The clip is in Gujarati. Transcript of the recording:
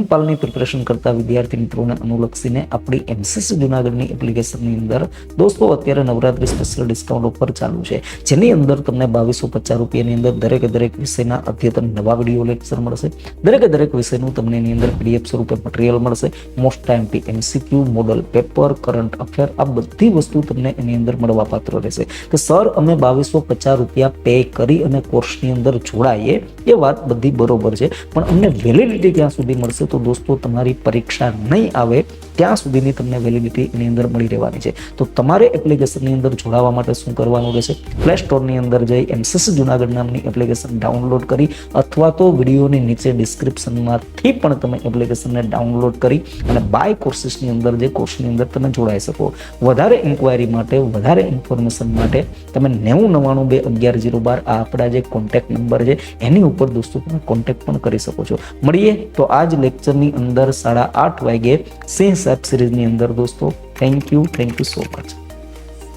મનપાલની પ્રિપરેશન કરતા વિદ્યાર્થી મિત્રોને અનુલક્ષીને આપણી એમસીસી જુનાગઢની એપ્લિકેશનની અંદર દોસ્તો, અત્યારે નવરાત્રી સ્પેશિયલ ડિસ્કાઉન્ટ ઓફર ચાલુ છે. જેની અંદર તમને બાવીસો પચાસ રૂપિયાની અંદર દરેક દરેક વિષયના અદ્યતન નવા વીડિયો લેક્ચર મળશે. દરેક દરેક વિષયનું તમને એની અંદર પીડીએફ સ્વરૂપે મટીરિયલ મળશે. Most time P MCQ model paper current affair આ બધી વસ્તુ તમને એની અંદર મળવા પાત્ર રહેશે. કે સર, અમે બાવીસો પચાસ રૂપિયા પે કરી અને કોર્સની અંદર જોડાઈએ એ વાત બધી બરોબર છે. પણ અમને વેલિડિટી ક્યાં સુધી મળશે તો દોસ્તો, તમારી પરીક્ષા નહીં આવે. ત્યાં સુધીની તમને વેલિડિટી એની અંદર મળી રહેવાની છે. તો તમારે એપ્લિકેશનની અંદર જોડાવા માટે શું કરવાનું રહેશે? પ્લે સ્ટોરની અંદર જઈ એમસીસી જુનાગઢ નામની એપ્લિકેશન ડાઉનલોડ કરી અથવા તો વિડીયોની નીચે ડિસ્ક્રિપ્શનમાંથી પણ તમે એપ્લિકેશનને ડાઉનલોડ કરી અને બાય કોર્સિસની અંદર જે કોર્સની અંદર તમે જોડાઈ શકો. વધારે ઇન્ક્વાયરી માટે, વધારે ઇન્ફોર્મેશન માટે તમે નેવું નવ્વાણું બે અગિયાર જીરો બાર આ આપણા જે કોન્ટેક્ટ નંબર છે, એની ઉપર દોસ્તો તમે કોન્ટેક્ટ પણ કરી શકો છો. મળીએ તો આ જ લેક્ચરની અંદર સાડા આઠ વાગે સિંહ સાહેબ સિરીઝની અંદર દોસ્તો thank you thank you so much